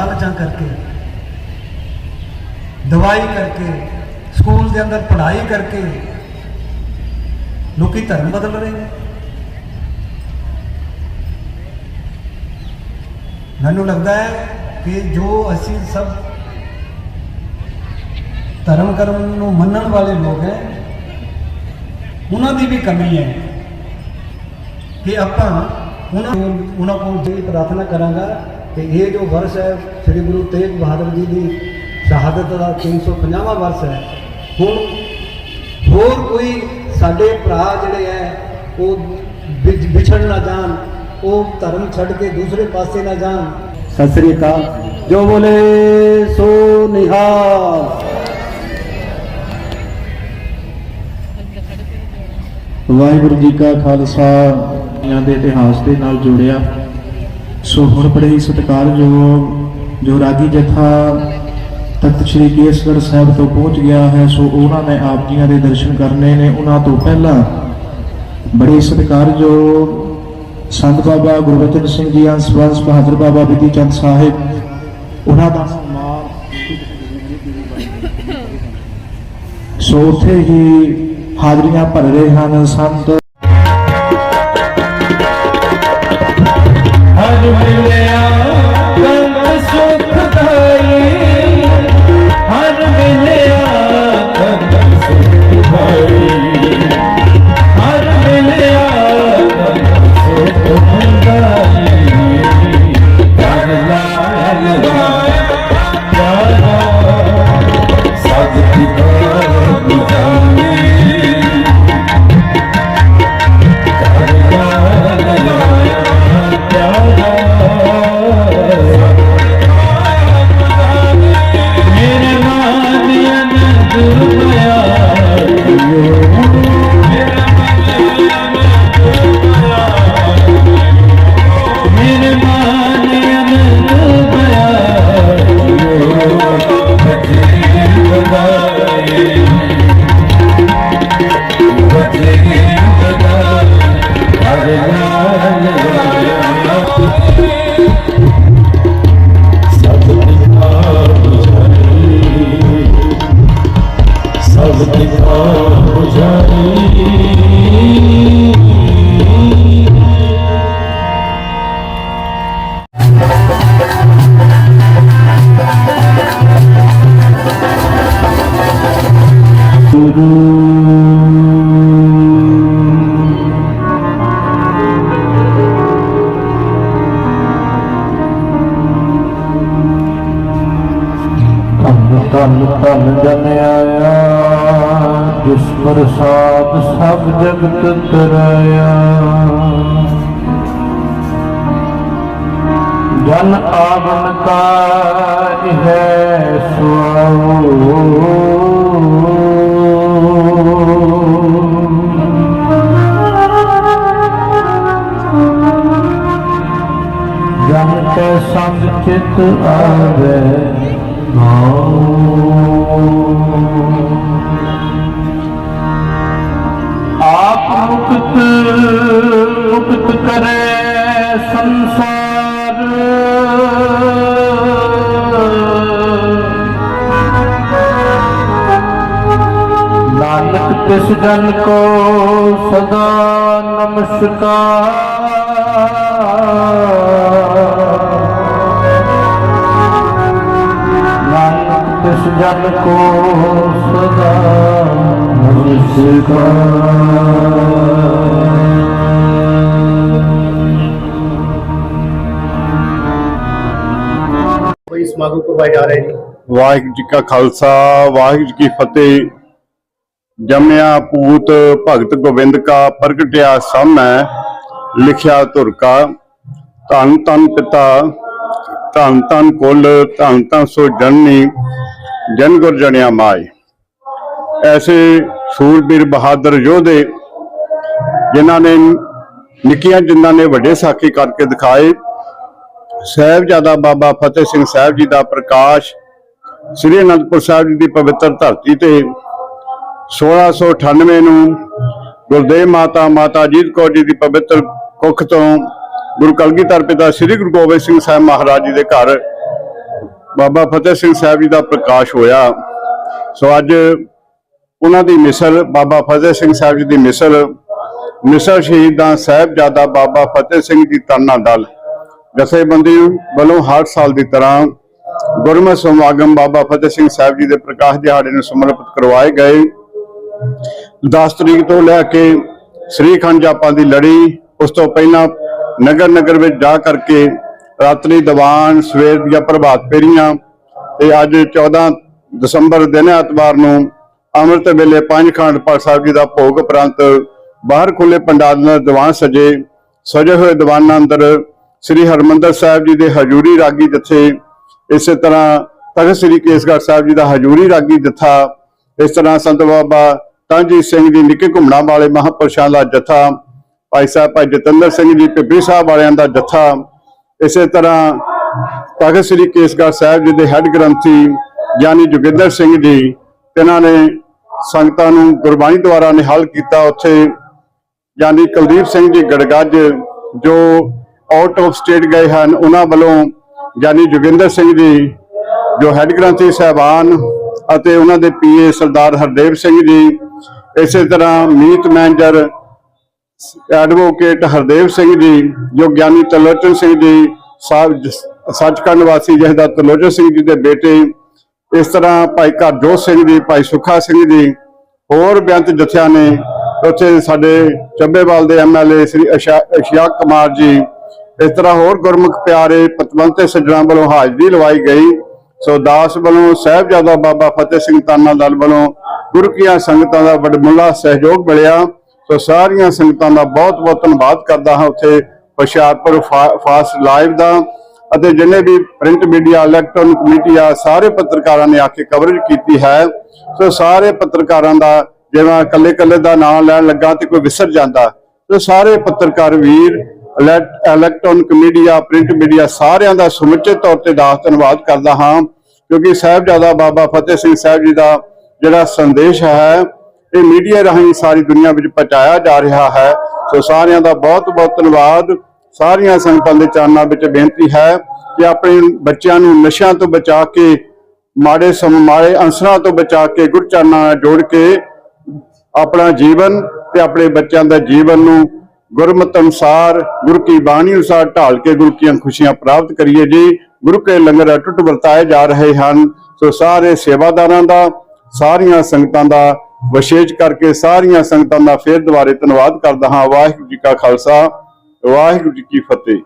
ਲਾਲਚਾਂ ਕਰਕੇ, ਦਵਾਈ ਕਰਕੇ, ਸਕੂਲ ਦੇ ਅੰਦਰ ਪੜ੍ਹਾਈ ਕਰਕੇ, ਲੋਕੀ ਧਰਮ ਬਦਲ ਰਹੇ ਨੇ। ਮੈਨੂੰ ਲੱਗਦਾ ਹੈ ਕਿ ਜੋ ਅਸੀਂ ਸਭ ਧਰਮ ਕਰਮ ਨੂੰ ਮੰਨਣ ਵਾਲੇ ਲੋਕ ਹੈ, ਉਹਨਾਂ ਦੀ ਵੀ ਕਮੀ ਹੈ ਕਿ ਆਪਾਂ ਉਹਨਾਂ ਨੂੰ, ਉਹਨਾਂ ਕੋਲ ਜੀ ਪ੍ਰਾਰਥਨਾ ਕਰਾਂਗਾ ਕਿ ਇਹ ਜੋ ਵਰਸ ਹੈ, ਸ੍ਰੀ ਗੁਰੂ ਤੇਗ ਬਹਾਦਰ ਜੀ ਦੀ ਸ਼ਹਾਦਤ ਦਾ 350ਵਾਂ ਵਰਸ ਹੈ, ਹੁਣ ਹੋਰ ਕੋਈ ਸਾਡੇ ਭਰਾ ਜਿਹੜੇ ਹੈ, ਉਹ ਵਿਛੜ ਨਾ ਜਾਣ, ਉਹ ਧਰਮ ਛੱਡ ਕੇ ਦੂਸਰੇ ਪਾਸੇ ਨਾ ਜਾਣ। ਸਤਿ ਸ੍ਰੀ ਅਕਾਲ। ਜੋ ਬੋਲੇ, ਸੋ ਨਿਹਾਲ। ਵਾਹਿਗੁਰੂ ਜੀ ਕਾ ਖਾਲਸਾ ਇਹਨਾਂ ਦੇ ਇਤਿਹਾਸ ਦੇ ਨਾਲ ਜੁੜਿਆ। ਸੋ ਹੁਣ ਬੜੇ ਹੀ ਸਤਿਕਾਰਯੋਗ ਜੋ ਰਾਗੀ ਜਥਾ ਤਖਤ ਸ੍ਰੀ ਕੇਸਗੜ੍ਹ ਸਾਹਿਬ ਤੋਂ ਪਹੁੰਚ ਗਿਆ ਹੈ, ਸੋ ਉਹਨਾਂ ਨੇ ਆਪ ਜੀਆਂ ਦੇ ਦਰਸ਼ਨ ਕਰਨੇ ਨੇ। ਉਹਨਾਂ ਤੋਂ ਪਹਿਲਾਂ ਬੜੇ ਹੀ ਸਤਿਕਾਰਯੋਗ ਸੰਤ ਬਾਬਾ ਗੁਰਬਚਨ ਸਿੰਘ ਜੀ ਅੰਸ ਬੰਸ ਬਹਾਦਰ ਬਾਬਾ ਬਿਧੀ ਚੰਦ ਸਾਹਿਬ, ਉਹਨਾਂ ਦਾ ਸਨਮਾਨ ਸੋ ਉੱਥੇ ਹੀ ਹਾਜ਼ਰੀਆਂ ਭਰ ਰਹੇ ਹਨ। ਸੰਤ Benim ਧੰਨ ਧੰਨ ਜਨ ਆਇਆ, ਜਿਸ ਪ੍ਰਸਾਦ ਸਭ ਜਗਤ ਤਰਾਇਆ। ਜਨ ਆਵਨ ਕਾ ਹੈ ਜਨ ਕੇ ਸੰਗ ਚਿਤ ਆਵੇ ਆਪ ਮੁਕਤ ਮੁਕਤ ਕਰੇ ਸੰਸਾਰ। ਨਾਨਕ ਤਿਸ ਜਨ ਕੋ ਸਦਾ ਨਮਸਕਾਰ। ਨਾਨਕ ਤਿਸ ਜਨ ਕੋ ਸਦਾ ਨਮਸਕਾਰ ਕੋਈ ਸਮਾਗਮ ਕਰਵਾਏ ਜਾ ਰਹੇ ਨੇ ਵਾਹਿਗੁਰੂ ਜੀ ਕਾ ਖਾਲਸਾ ਵਾਹਿਗੁਰੂ ਜੀ ਕੀ ਫਤਿਹ ਜੰਮਿਆ ਪੂਤ ਭਗਤ ਗੋਬਿੰਦ ਕਾ ਪ੍ਰਗਟਿਆ ਸਾਮੈ ਲਿਖਿਆ ਧੁਰ ਕਾ ਧੰਨ ਧੰਨ ਪਿਤਾ ਧੰਨ ਧੰਨ ਕੁਲ ਧੰਨ ਧੰਨ ਸੋ ਜਨਨੀ ਜਨ ਗੁਰ ਜਣਿਆ ਮਾਏ। ਐਸੇ ਸੂਰਬੀਰ ਬਹਾਦਰ ਯੋਧੇ, ਜਿਨ੍ਹਾਂ ਨੇ ਨਿੱਕੀਆਂ ਜਿਨ੍ਹਾਂ ਨੇ ਵੱਡੇ ਸਾਖੀ ਕਰਕੇ ਦਿਖਾਏ, ਸਾਹਿਬਜ਼ਾਦਾ ਬਾਬਾ ਫਤਿਹ ਸਿੰਘ ਸਾਹਿਬ ਜੀ ਦਾ ਪ੍ਰਕਾਸ਼ ਸ੍ਰੀ ਅਨੰਦਪੁਰ ਸਾਹਿਬ ਜੀ ਦੀ ਪਵਿੱਤਰ ਧਰਤੀ ਤੇ 1698 ਨੂੰ ਗੁਰਦੇਵ ਮਾਤਾ ਮਾਤਾ ਅਜੀਤ ਕੌਰ ਜੀ ਦੀ ਪਵਿੱਤਰ ਕੁੱਖ ਤੋਂ ਗੁਰੂ ਕਲਗੀਧਰ ਪਿਤਾ ਸ੍ਰੀ ਗੁਰੂ ਗੋਬਿੰਦ ਸਿੰਘ ਸਾਹਿਬ ਮਹਾਰਾਜ ਜੀ ਦੇ ਘਰ ਬਾਬਾ ਫਤਿਹ ਸਿੰਘ ਸਾਹਿਬ ਜੀ ਦਾ ਪ੍ਰਕਾਸ਼ ਹੋਇਆ। ਸੋ ਅੱਜ ਉਹਨਾਂ ਦੀ ਮਿਸਲ, ਬਾਬਾ ਫਤਿਹ ਸਿੰਘ ਸਾਹਿਬ ਜੀ ਦੀ ਮਿਸਲ ਮਿਸਲ ਸ਼ਹੀਦਾਂ ਸਾਹਿਬਜ਼ਾਦਾ ਬਾਬਾ ਫਤਿਹ ਸਿੰਘ ਜੀ ਤਰਨਾ ਦਲ। ਜਥੇਬੰਦੀ ਵੱਲੋਂ ਹਰ ਸਾਲ ਦੀ ਤਰ੍ਹਾਂ ਗੁਰਮਤਿ ਸਮਾਗਮ ਬਾਬਾ ਫਤਿਹ ਸਿੰਘ ਸਾਹਿਬ ਜੀ ਦੇ ਪ੍ਰਕਾਸ਼ ਦਿਹਾੜੇ ਨੂੰ ਸਮਰਪਿਤ ਕਰਵਾਏ ਗਏ। 10 ਤਰੀਕ ਤੋਂ ਲੈ ਕੇ ਸ੍ਰੀ ਖੰਡ ਜਾਪਾਂ ਦੀ ਲੜੀ, ਉਸ ਤੋਂ ਪਹਿਲਾਂ ਨਗਰ ਨਗਰ ਵਿੱਚ ਜਾ ਕਰਕੇ ਰਾਤਰੀ ਦੀਵਾਨ ਸਵੇਰ ਦੀਆਂ ਪ੍ਰਭਾਤ ਫੇਰੀਆਂ ਤੇ ਅੱਜ 14 ਦਸੰਬਰ ਦਿਨ ਐਤਵਾਰ ਨੂੰ ਅੰਮ੍ਰਿਤ ਵੇਲੇ ਪੰਜ ਖੰਡ ਪਾਠ ਸਾਹਿਬ ਜੀ ਦਾ ਭੋਗ ਉਪਰੰਤ ਬਾਹਰ ਖੁੱਲੇ ਪੰਡਾਲ ਨਾਲ ਦੀਵਾਨ ਸਜੇ ਸਜੇ ਹੋਏ ਦੀਵਾਨਾਂ ਅੰਦਰ ਸ੍ਰੀ ਹਰਮੰਦਰ ਸਾਹਿਬ ਜੀ ਦੇ ਹਜੂਰੀ ਰਾਗੀ ਜਥੇ, ਇਸੇ ਤਰ੍ਹਾਂ ਤਖਤ ਸ੍ਰੀ ਕੇਸਗੜ੍ਹ ਸਾਹਿਬ ਜੀ ਦਾ ਹਜੂਰੀ ਰਾਗੀ ਜਥਾ, ਇਸ ਤਰ੍ਹਾਂ ਸੰਤ ਬਾਬਾ ਤਾਂਜੀ ਸਿੰਘ ਜੀ ਨਿੱਕੇ ਘੁੰਮਣਾ ਵਾਲੇ ਮਹਾਂਪੁਰਸ਼ਾਂ ਦਾ ਜਥਾ, ਭਾਈ ਸਾਹਿਬ ਭਾਈ ਜਤਿੰਦਰ ਸਿੰਘ ਜੀ ਪਿੱਪੀ ਸਾਹਿਬ ਵਾਲਿਆਂ ਦਾ ਜਥਾ ਇਸੇ ਤਰ੍ਹਾਂ ਭਗਤ ਸ੍ਰੀ ਕੇਸਗੜ੍ਹ ਸਾਹਿਬ ਜੀ ਦੇ ਹੈੱਡ ਗ੍ਰੰਥੀ ਗਿਆਨੀ ਜੋਗਿੰਦਰ ਸਿੰਘ ਜੀ ਇਹਨਾਂ ਨੇ ਸੰਗਤਾਂ ਨੂੰ ਗੁਰਬਾਣੀ ਦੁਆਰਾ ਨਿਹਾਲ ਕੀਤਾ। ਉੱਥੇ ਯਾਨੀ ਕੁਲਦੀਪ ਸਿੰਘ ਜੀ ਗੜਗੱਜ, ਜੋ ਆਊਟ ਆਫ ਸਟੇਟ ਗਏ ਹਨ, ਉਹਨਾਂ ਵੱਲੋਂ ਯਾਨੀ ਜੋਗਿੰਦਰ ਸਿੰਘ ਜੀ, ਜੋ ਹੈੱਡ ਗ੍ਰੰਥੀ ਸਾਹਿਬਾਨ ਅਤੇ ਉਹਨਾਂ ਦੇ ਪੀਏ ਸਰਦਾਰ ਹਰਦੇਵ ਸਿੰਘ ਜੀ, ਇਸੇ ਤਰ੍ਹਾਂ ਮੀਤ ਮੈਨੇਜਰ ਐਡਵੋਕੇਟ ਹਰਦੇਵ ਸਿੰਘ ਜੀ, ਜੋ ਗਿਆਨੀ ਤਲੋਚਨ ਸਿੰਘ ਜੀ ਸਾਹਿਬ ਸੱਚਖੰਡ ਵਾਸੀ ਜਿਹਦਾ ਤਲੋਚਨ ਸਿੰਘ ਜੀ ਦੇ ਬੇਟੇ, ਇਸ ਤਰ੍ਹਾਂ ਭਾਈ ਘਰਜੋਤ ਸਿੰਘ ਜੀ, ਭਾਈ ਸੁਖਾ ਸਿੰਘ ਜੀ, ਹੋਰ ਬੇਅੰਤ ਜਥਿਆਂ ਨੇ ਉੱਥੇ ਸਾਡੇ ਚੱਬੇਵਾਲ ਦੇ ਐਮਐਲਏ ਸ੍ਰੀ ਅਸ਼ਾ- ਅਸ਼ਿਆਕ ਕੁਮਾਰ ਜੀ, ਇਸ ਤਰ੍ਹਾਂ ਹੋਰ ਗੁਰਮੁਖ ਪਿਆਰੇ ਪਤਵੰਤੇ ਸੱਜਣਾ ਵੱਲੋਂ ਹਾਜ਼ਰੀ ਲਵਾਈ ਗਈ। ਸੋ ਦਾਸ ਵੱਲੋਂ, ਸਾਹਿਬਜ਼ਾਦਾ ਬਾਬਾ ਫਤਿਹ ਸਿੰਘ ਤਾਨਾ ਦਲ ਵੱਲੋਂ ਗੁਰੂ ਕੀਆਂ ਸੰਗਤਾਂ ਦਾ ਵਡਮੁੱਲਾ ਸਹਿਯੋਗ ਮਿਲਿਆ। ਸੋ ਸਾਰੀਆਂ ਸੰਗਤਾਂ ਦਾ ਬਹੁਤ ਬਹੁਤ ਧੰਨਵਾਦ ਕਰਦਾ ਹਾਂ ਉੱਥੇ ਹੁਸ਼ਿਆਰਪੁਰ ਫਾ- ਫਾਸਟ ਲਾਈਵ ਦਾ ਅਤੇ ਜਿੰਨੇ ਵੀ ਪ੍ਰਿੰਟ ਮੀਡੀਆ, ਇਲੈਕਟ੍ਰੋਨਿਕ ਮੀਡੀਆ ਸਾਰੇ ਪੱਤਰਕਾਰਾਂ ਨੇ ਆ ਕੇ ਕਵਰੇਜ ਕੀਤੀ ਹੈ। ਸੋ ਸਾਰੇ ਪੱਤਰਕਾਰਾਂ ਦਾ ਜਿਵੇਂ ਇਕੱਲੇ ਇਕੱਲੇ ਦਾ ਨਾਮ ਲੈਣ ਲੱਗਾ ਤੇ ਕੋਈ ਵਿਸਰ ਜਾਂਦਾ ਸੋ ਸਾਰੇ ਪੱਤਰਕਾਰ ਵੀਰ, ਇਲੈਕ- ਇਲੈਕਟ੍ਰੋਨਿਕ ਮੀਡੀਆ, ਪ੍ਰਿੰਟ ਮੀਡੀਆ ਸਾਰਿਆਂ ਦਾ ਸਮੁੱਚੇ ਤੌਰ ਤੇ ਦਾਸ ਧੰਨਵਾਦ ਕਰਦਾ ਹਾਂ। ਕਿਉਂਕਿ ਸਾਹਿਬਜ਼ਾਦਾ ਬਾਬਾ ਫਤਿਹ ਸਿੰਘ ਸਾਹਿਬ ਜੀ ਦਾ ਜਿਹੜਾ ਸੰਦੇਸ਼ ਹੈ ਇਹ ਮੀਡੀਆ ਰਾਹੀਂ ਸਾਰੀ ਦੁਨੀਆ ਵਿੱਚ ਪਹੁੰਚਾਇਆ ਜਾ ਰਿਹਾ ਹੈ। ਸੋ ਸਾਰਿਆਂ ਦਾ ਬਹੁਤ ਬਹੁਤ ਧੰਨਵਾਦ। ਸਾਰੀਆਂ ਸੰਗਤਾਂ ਦੇ ਚਰਨਾਂ ਵਿੱਚ ਬੇਨਤੀ ਹੈ ਕਿ ਆਪਣੇ ਬੱਚਿਆਂ ਨੂੰ ਨਸ਼ਿਆਂ ਤੋਂ ਬਚਾ ਕੇ, ਮਾੜੇ ਸਮ, ਮਾੜੇ ਅੰਸਰਾਂ ਤੋਂ ਬਚਾ ਕੇ ਗੁਰਚਰਨਾਂ ਨਾਲ ਜੋੜ ਕੇ ਆਪਣਾ ਜੀਵਨ ਤੇ ਆਪਣੇ ਬੱਚਿਆਂ ਦਾ ਜੀਵਨ ਨੂੰ ਗੁਰਮਤ ਅਨੁਸਾਰ, ਗੁਰੂ ਕੀ ਬਾਣੀ ਅਨੁਸਾਰ ਢਾਲ ਕੇ ਗੁਰੂ ਕੀਆਂ ਖੁਸ਼ੀਆਂ ਪ੍ਰਾਪਤ ਕਰੀਏ ਜੀ। ਗੁਰੂ ਕੇ ਲੰਗਰ ਅਟੁੱਟ ਵਰਤਾਏ ਜਾ ਰਹੇ ਹਨ। ਸੋ ਸਾਰੇ ਸੇਵਾਦਾਰਾਂ ਦਾ, ਸਾਰੀਆਂ ਸੰਗਤਾਂ ਦਾ ਵਿਸ਼ੇਸ਼ ਕਰਕੇ ਸਾਰੀਆਂ ਸੰਗਤਾਂ ਦਾ ਫੇਰ ਦੁਬਾਰੇ ਧੰਨਵਾਦ ਕਰਦਾ ਹਾਂ। ਵਾਹਿਗੁਰੂ ਜੀ ਕਾ ਖਾਲਸਾ, ਵਾਹਿਗੁਰੂ ਜੀ ਕੀ ਫਤਿਹ।